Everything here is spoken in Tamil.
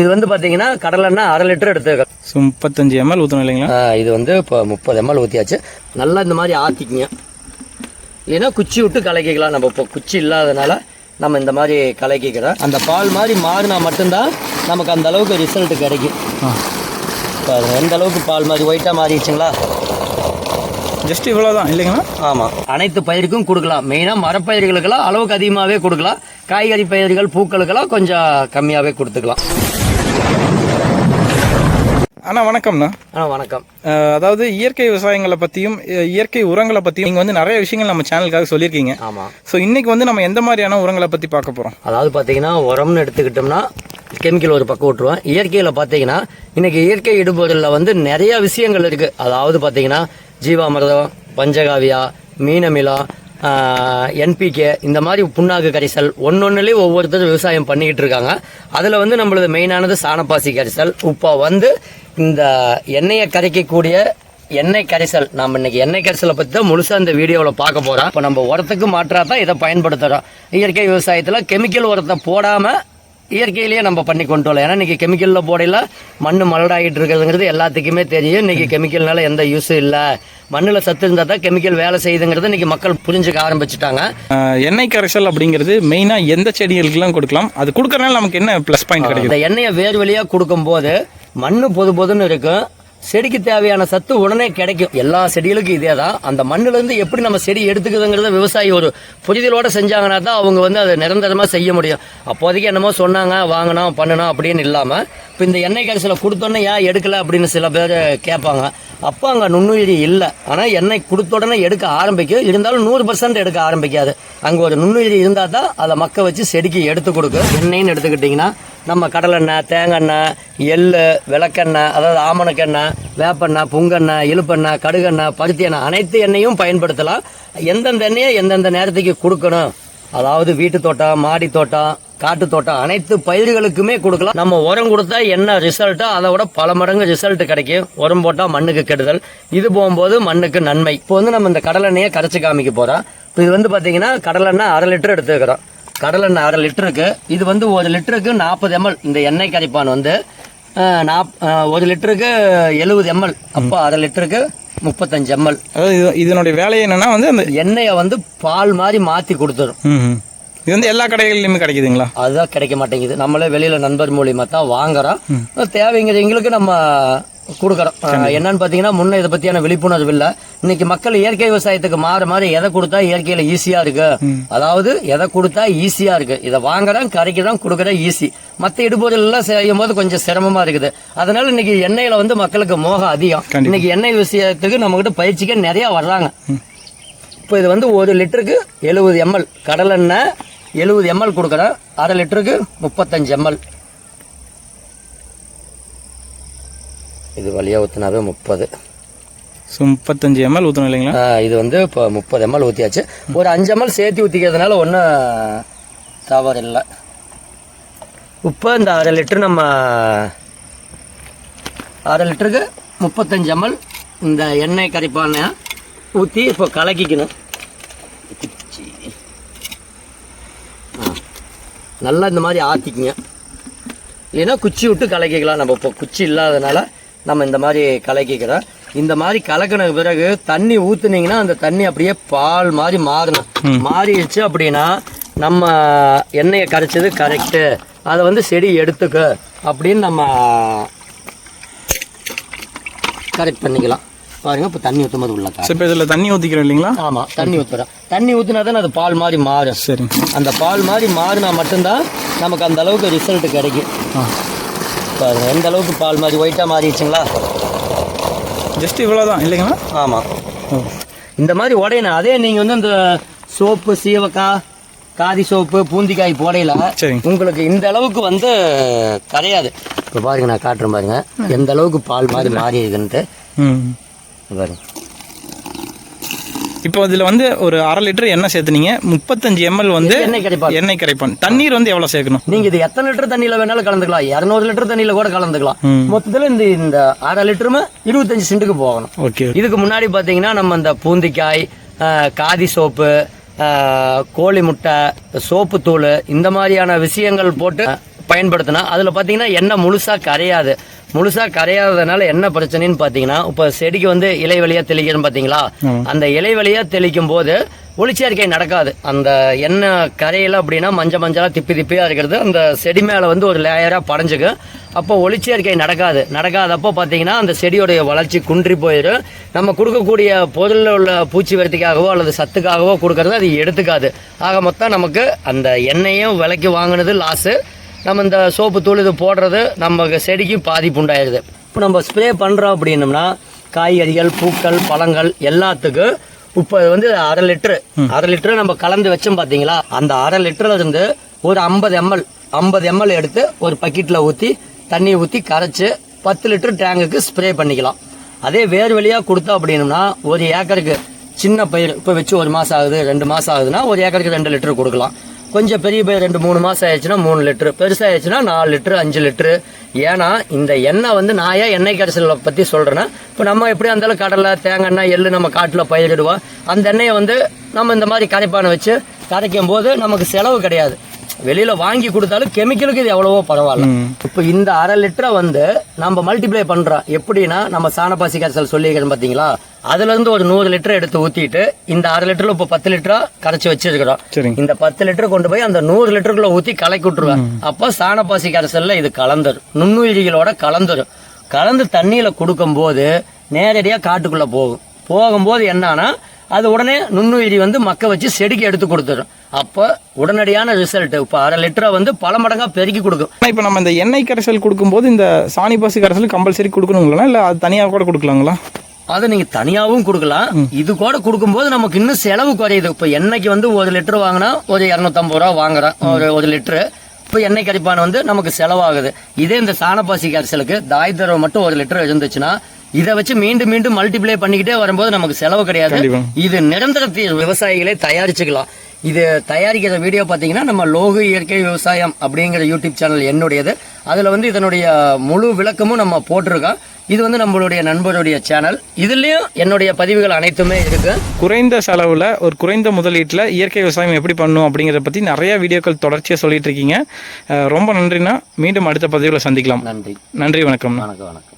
இது வந்து பாத்தீங்கன்னா கடலெண்ணெய் அரை லிட்டர் எடுத்துக்க ஸோ முப்பத்தஞ்சு எம்எல் ஊற்றணும் இல்லைங்களா இது வந்து இப்போ முப்பது எம்எல் ஊற்றியாச்சு நல்லா இந்த மாதிரி ஆற்றிக்கிங்க இல்லைன்னா குச்சி விட்டு கலக்கிக்கலாம். நம்ம இப்போ குச்சி இல்லாதனால நம்ம இந்த மாதிரி கலக்கிக்கிறோம். அந்த பால் மாதிரி மாறினா மட்டும்தான் நமக்கு அந்த அளவுக்கு ரிசல்ட் கிடைக்கும். பாருங்க எந்த அளவுக்கு பால் மாதிரி ஒயிட்டாக மாறிடுச்சுங்களா? ஜஸ்ட் இவ்வளோ தான் இல்லைங்களா? ஆமாம் அனைத்து பயிருக்கும் கொடுக்கலாம். மெயினாக மரப்பயிர்களுக்கெல்லாம் அளவுக்கு அதிகமாகவே கொடுக்கலாம். காய்கறி பயிர்கள் பூக்களுக்கெல்லாம் கொஞ்சம் கம்மியாகவே கொடுத்துக்கலாம். அண்ணா வணக்கம்ண்ணா. ஆ வணக்கம். அதாவது இயற்கை விவசாயங்களை பற்றியும் இயற்கை உரங்களை பற்றியும் நீங்கள் வந்து நிறைய விஷயங்கள் நம்ம சேனலுக்காக சொல்லியிருக்கீங்க. ஆமாம் ஸோ இன்னைக்கு வந்து நம்ம எந்த மாதிரியான உரங்களை பற்றி பார்க்க போகிறோம் அதாவது பார்த்தீங்கன்னா உரம்னு எடுத்துக்கிட்டோம்னா கெமிக்கல் ஒரு பக்கம் விட்டுருவோம். இயற்கையில் பார்த்தீங்கன்னா இன்னைக்கு இயற்கை இடுபொருளில் வந்து நிறைய விஷயங்கள் இருக்குது அதாவது பார்த்தீங்கன்னா ஜீவாமிர்தம் பஞ்சகாவியா மீனமிலம் என்பிகே இந்த மாதிரி புண்ணாக்கு கரைசல் ஒன்னொன்னுலேயும் ஒவ்வொருத்தரும் விவசாயம் பண்ணிக்கிட்டு இருக்காங்க. அதில் வந்து நம்மளது மெயினானது சாணப்பாசி கரைசல். இப்போ வந்து இந்த எண்ணெயை கரைக்கக்கூடிய எண்ணெய் கரைசல். நம்ம இன்னைக்கு எண்ணெய் கரைசலை பற்றி தான் முழுசாக இந்த வீடியோவில் பார்க்க போகிறோம் இப்போ நம்ம உரத்துக்கு மாற்றாக தான் இதை பயன்படுத்துகிறோம் இயற்கை விவசாயத்தில் கெமிக்கல் உரத்தை போடாமல் இயற்கையிலேயே நம்ம பண்ணி கொண்டு வரலாம். ஏன்னா இன்னைக்கு கெமிக்கலில் போடையில மண் மலடாகிட்டு இருக்கிறதுங்கிறது எல்லாத்துக்குமே தெரியும். இன்னைக்கு கெமிக்கல்னால எந்த யூஸும் இல்லை. மண்ணில் சத்து இருந்தால் தான் கெமிக்கல் வேலை செய்யுதுங்கிறது இன்னைக்கு மக்கள் புரிஞ்சுக்க ஆரம்பிச்சிட்டாங்க. எண்ணெய் கரைசல் அப்படிங்கிறது மெயினாக எந்த செடிகளுக்கெல்லாம் கொடுக்கலாம்? அது கொடுக்கறனால நமக்கு என்ன ப்ளஸ் பாயிண்ட் கிடைக்குது? இந்த எண்ணெயை வேர் வழியாக கொடுக்கும்போது மண் பொது பொதுன்னு இருக்கும். செடிக்கு தேவையான சத்து உடனே கிடைக்கும். எல்லா செடிகளுக்கும் இதே தான் அந்த மண்ணுலேருந்து எப்படி நம்ம செடி எடுத்துக்குதுங்கிறத விவசாயி ஒரு புரிதலோட செஞ்சாங்கன்னா தான் அவங்க வந்து அதை நிரந்தரமாக செய்ய முடியும். அப்போதைக்கு என்னமோ சொன்னாங்க வாங்கினோம் பண்ணணும் அப்படின்னு இல்லாமல் இப்போ இந்த எண்ணெய் கடைசியில் கொடுத்தோன்னே ஏன் எடுக்கல அப்படின்னு சில பேர் கேட்பாங்க. அப்போ அங்கே நுண்ணுயிரி இல்லை. ஆனால் எண்ணெய் கொடுத்த உடனே எடுக்க ஆரம்பிக்கும். இருந்தாலும் நூறு பர்சன்ட் எடுக்க ஆரம்பிக்காது. அங்கே ஒரு நுண்ணுயிரி இருந்தால் தான் அதை மக்க வச்சு செடிக்கு எடுத்து கொடுக்கும். எண்ணெய்னு எடுத்துக்கிட்டிங்கன்னா நம்ம கடலெண்ணெய் தேங்காய் எள் விளக்கெண்ணெய் அதாவது ஆமணக்கெண்ணெய் வேப்பெண்ணெய் புங்கெண்ணெய் இழுப்பெண்ணெய் கடுகெண்ணெய் பருத்தி எண்ணெய் அனைத்து எண்ணெயும் பயன்படுத்தலாம். எந்தெந்த எண்ணெயை எந்தெந்த நேரத்துக்கு கொடுக்கணும்? அதாவது வீட்டு தோட்டம் மாடி தோட்டம் காட்டு தோட்டம் அனைத்து பயிர்களுக்குமே கொடுக்கலாம். நம்ம உரம் கொடுத்தா என்ன ரிசல்ட்டோ அதை விட பல மடங்கு ரிசல்ட் கிடைக்கும். உரம் போட்டால் மண்ணுக்கு கெடுதல். இது போகும்போது மண்ணுக்கு நன்மை. இப்போ வந்து நம்ம இந்த கடலெண்ணெயை கரைச்சி காமிக்க போகிறோம் இப்போ இது வந்து பார்த்தீங்கன்னா கடலெண்ணெய் அரை லிட்டர் எடுத்துக்கிறோம். கடலெண்ணெய் அரை லிட்டருக்கு. இது வந்து ஒரு லிட்டருக்கு நாற்பது எம்எல். இந்த எண்ணெய் கரைப்பான் வந்து நாப் ஒரு லிட்டருக்கு எழுபது எம்எல். அப்போ அரை லிட்டருக்கு முப்பத்தஞ்சு எம்எல். அதாவது இது இதனுடைய வேலை என்னன்னா வந்து அந்த எண்ணெயை வந்து பால் மாதிரி மாற்றி கொடுத்துரும். இது வந்து எல்லா கடைகள்லையுமே கிடைக்குதுங்களா? அதுதான் கிடைக்க மாட்டேங்குது. நம்மளே வெளியில நண்பர் மூலியமா தான் வாங்குறோம். தேவைங்கிறவங்களுக்கு நம்ம கொடுக்குறோம் என்னன்னு பார்த்தீங்கன்னா முன்ன இதை பத்தியான விழிப்புணர்வு இல்லை. இன்னைக்கு மக்கள் இயற்கை விவசாயத்துக்கு மாற மாறி எதை கொடுத்தா இயற்கையில ஈஸியா இருக்கு? அதாவது எதை கொடுத்தா ஈஸியா இருக்கு? இதை வாங்குறோம் கரைக்கிறோம் கொடுக்குறோம் ஈஸி. மற்ற இடுபொருள் எல்லாம் செய்யும் போது கொஞ்சம் சிரமமா இருக்குது. அதனால இன்னைக்கு எண்ணெயில வந்து மக்களுக்கு மோகம் அதிகம். இன்னைக்கு எண்ணெய் விஷயத்துக்கு நம்ம கிட்ட பயிற்சிக்க நிறைய வர்றாங்க. இப்போ இது வந்து ஒரு லிட்டருக்கு எழுபது எம்எல். கடலெண்ணெய் எழுபது எம்எல் கொடுக்குறேன். அரை லிட்டருக்கு முப்பத்தஞ்சு எம்எல். இது வழியாக ஊற்றினாவே முப்பது. ஸோ முப்பத்தஞ்சு எம்எல் ஊற்றணும் இல்லைங்களா? இது வந்து இப்போ முப்பது எம்எல் ஊற்றியாச்சு ஒரு அஞ்சு எம்எல் சேர்த்து ஊற்றிக்கிறதுனால ஒன்றும் தவறு இல்லை இப்போ இந்த அரை லிட்டர் நம்ம அரை லிட்டருக்கு முப்பத்தஞ்சு எம்எல் இந்த எண்ணெய் கரைப்பானை ஊற்றி இப்போ கலக்கிக்கணும். ஆ. நல்லா இந்த மாதிரி ஆற்றிக்குங்க இல்லைன்னா குச்சி விட்டு கலக்கிக்கலாம் நம்ம இப்போ. குச்சி இல்லாதனால நம்ம இந்த மாதிரி கலக்கிக்கிறோம். இந்த மாதிரி கலக்கின பிறகு தண்ணி ஊத்துனீங்கன்னா அந்த தண்ணி அப்படியே பால் மாதிரி மாறணும். மாறிடுச்சு அப்படின்னா நம்ம எண்ணெயை கரைச்சது கரெக்டு அதை வந்து செடி எடுத்துக்க அப்படின்னு நம்ம கரெக்ட் பண்ணிக்கலாம். பாருங்க இப்போ தண்ணி ஊற்றும் போது உள்ள இப்போ இதில் தண்ணி ஊற்றிக்கிறோம் இல்லைங்களா? ஆமாம் தண்ணி ஊற்றுறோம் தண்ணி ஊற்றினா தான் அது பால் மாதிரி மாறும். சரி. அந்த பால் மாதிரி மாறினா மட்டும்தான் நமக்கு அந்த அளவுக்கு ரிசல்ட் கிடைக்கும். ஆ பாருங்க எந்த அளவுக்கு பால் மாதிரி ஒயிட்டாக மாறிடுச்சுங்களா? ஜஸ்ட் இவ்வளோ தான் இல்லைங்களா ஆமாம் இந்த மாதிரி உடையணும் அதே நீங்கள் வந்து இந்த சோப்பு சீவக்காய் காதி சோப்பு பூந்திக்காய் போடையில உங்களுக்கு இந்த அளவுக்கு வந்து கரையாது இப்போ பாருங்க நான் காட்டுறேன் பாருங்க எந்த அளவுக்கு பால் மாதிரி மாறி இருக்குன்ட்டு பாருங்க. இப்போ இதில் வந்து ஒரு அரை லிட்டர் எண்ணெய் சேர்த்துனீங்க. முப்பத்தஞ்சு எம்எல் வந்து எண்ணெய் கரைப்பால் எண்ணெய் கரைப்பான். தண்ணீர் வந்து எவ்வளோ சேர்க்கணும்? நீங்க இது எத்தனை லிட்டர் தண்ணியில வேணாலும் கலந்துக்கலாம். இரநூறு லிட்டர் தண்ணியில கூட கலந்துக்கலாம். மொத்தத்துல இந்த இந்த அரை லிட்டருமே இருபத்தஞ்சு சென்ட்டுக்கு போகணும். ஓகே இதுக்கு முன்னாடி பார்த்தீங்கன்னா நம்ம இந்த பூந்திக்காய் காதி சோப்பு கோழி முட்டை சோப்பு தூள் இந்த மாதிரியான விஷயங்கள் போட்டு பயன்படுத்தினா அதில் பார்த்தீங்கன்னா எண்ணெய் முழுசாக கரையாது. முழுசாக கரையாததுனால என்ன பிரச்சனைன்னு பார்த்தீங்கன்னா இப்போ செடிக்கு வந்து இலை வழியாக தெளிக்கிறோம் பார்த்தீங்களா அந்த இலை வழியாக தெளிக்கும் போது ஒளிச்சேர்க்கை நடக்காது. அந்த எண்ணெய் கரையில அப்படின்னா மஞ்சள் மஞ்சளாக திப்பி திப்பியாக இருக்கிறது. அந்த செடி மேலே வந்து ஒரு லேயராக படைஞ்சுக்கும் அப்போ ஒளிச்சேர்க்கை நடக்காது. நடக்காதப்போ பார்த்தீங்கன்னா அந்த செடியோடைய வளர்ச்சி குன்றி போயிடும். நம்ம கொடுக்கக்கூடிய பொருளில் உள்ள பூச்சி வரத்துக்காகவோ அல்லது சத்துக்காகவோ கொடுக்கறது அது எடுத்துக்காது. ஆக மொத்தம் நமக்கு அந்த எண்ணெயும் விலைக்கு வாங்கினது லாஸு நம்ம இந்த சோப்பு தூள் இது போடுறது நம்ம செடிக்கு பாதிப்பு உண்டாயிருது. இப்போ நம்ம ஸ்ப்ரே பண்ணுறோம் அப்படின்னம்னா காய்கறிகள் பூக்கள் பழங்கள் எல்லாத்துக்கும் இப்போ வந்து அரை லிட்டரு. அரை லிட்டரு நம்ம கலந்து வச்சோம் பார்த்தீங்களா? அந்த அரை லிட்டர்ல இருந்து ஒரு ஐம்பது எம்எல் ஐம்பது எம்எல் எடுத்து ஒரு பக்கெட்டில் ஊற்றி தண்ணியை ஊற்றி கரைச்சி பத்து லிட்டர் டேங்குக்கு ஸ்ப்ரே பண்ணிக்கலாம். அதே வேர் வழியாக கொடுத்தோம் அப்படின்னம்னா ஒரு ஏக்கருக்கு சின்ன பயிர் இப்போ வச்சு ஒரு மாதம் ஆகுது ரெண்டு மாதம் ஆகுதுன்னா ஒரு ஏக்கருக்கு ரெண்டு லிட்டர் கொடுக்கலாம். கொஞ்சம் பெரிய பயிர் ரெண்டு மூணு மாதம் ஆயிடுச்சுன்னா மூணு லிட்டரு. பெருசாகிடுச்சுன்னா நாலு லிட்டரு அஞ்சு லிட்டரு. ஏன்னா இந்த எண்ணெய் வந்து நான் ஏன் எண்ணெய் கரைசலை பற்றி சொல்கிறேன்னா இப்போ நம்ம எப்படி இருந்தாலும் கடலை தேங்காய் எண்ணெய் எள்ளு நம்ம காட்டில் பயிரிடுவோம் அந்த எண்ணெயை வந்து நம்ம இந்த மாதிரி கரைப்பானை வச்சு கரைக்கும் போது நமக்கு செலவு கிடையாது. வெளியில வாங்கி கொடுத்தாலும் கெமிக்கலுக்கு இது எவ்வளவோ பரவாயில்ல. இப்போ இந்த அரை லிட்டரை வந்து நம்ம மல்டிப்ளை பண்றோம். எப்படின்னா நம்ம சாணப்பாசி கரைசல் சொல்லிக்கிறோம் பாத்தீங்களா? அதுல இருந்து ஒரு நூறு லிட்டர் எடுத்து ஊத்திட்டு இந்த அரை லிட்டர்ல இப்போ பத்து லிட்டரா கரைச்சி வச்சிருக்கிறோம். இந்த பத்து லிட்டர் கொண்டு போய் அந்த நூறு லிட்டருக்குள்ள ஊத்தி கலக்கி விட்டுருவேன். அப்போ சாணப்பாசி கரைசல்ல இது கலந்துரும். நுண்ணுயிரிகளோட கலந்துரும். கலந்து தண்ணியில கொடுக்கும் போது நேரடியா காட்டுக்குள்ள போகும். போகும்போது என்னன்னா அது உடனே நுண்ணுயிரி வந்து மக்க வச்சு செடிக்கு எடுத்து கொடுத்துரும். அப்போ உடனடியான ரிசல்ட் இப்போ அரை லிட்டரை வந்து பல மடங்கா பெருக்கி கொடுக்கும். இப்போ நம்ம இந்த எண்ணெய் கரைசல் கொடுக்கும்போது இந்த சாணி பாசி கரைசல் கம்பல்சரி கொடுக்கணுங்களா இல்லை அது தனியாக கூட கொடுக்கலாங்களா? அதை நீங்க தனியாவும் கொடுக்கலாம். இது கூட கொடுக்கும்போது நமக்கு இன்னும் செலவு குறையுது. இப்போ எண்ணெய்க்கு வந்து ஒரு லிட்டர் வாங்கினா ஒரு இரநூத்தம்பது ரூபா வாங்குறோம் ஒரு ஒரு லிட்டரு. இப்போ எண்ணெய் கரிப்பான் வந்து நமக்கு செலவாகுது. இதே இந்த சாணப்பாசி கரைசலுக்கு தாய் தரவு மட்டும் ஒரு லிட்டர் இருந்துச்சுன்னா இதை வச்சு மீண்டும் மீண்டும் மல்டிப்ளை பண்ணிக்கிட்டே வரும்போது நமக்கு செலவு கிடையாது. இது நிரந்தர விவசாயிகளே தயாரிச்சுக்கலாம். இது தயாரிக்கிற வீடியோ பார்த்தீங்கன்னா நம்ம லோகு இயற்கை விவசாயம் அப்படிங்கிற யூடியூப் சேனல் என்னுடையது. அதில் வந்து இதனுடைய முழு விளக்கமும் நம்ம போட்டிருக்கோம். இது வந்து நம்மளுடைய நண்பருடைய சேனல் இதுலேயும் என்னுடைய பதிவுகள் அனைத்துமே இருக்கு. குறைந்த செலவில் ஒரு குறைந்த முதலீட்டில் இயற்கை விவசாயம் எப்படி பண்ணும் அப்படிங்கிறத பற்றி நிறைய வீடியோக்கள் தொடர்ச்சியாக சொல்லிட்டு இருக்கீங்க. ரொம்ப நன்றிண்ணா. மீண்டும் அடுத்த பதிவில் சந்திக்கலாம். நன்றி. நன்றி வணக்கம். வணக்கம் வணக்கம்.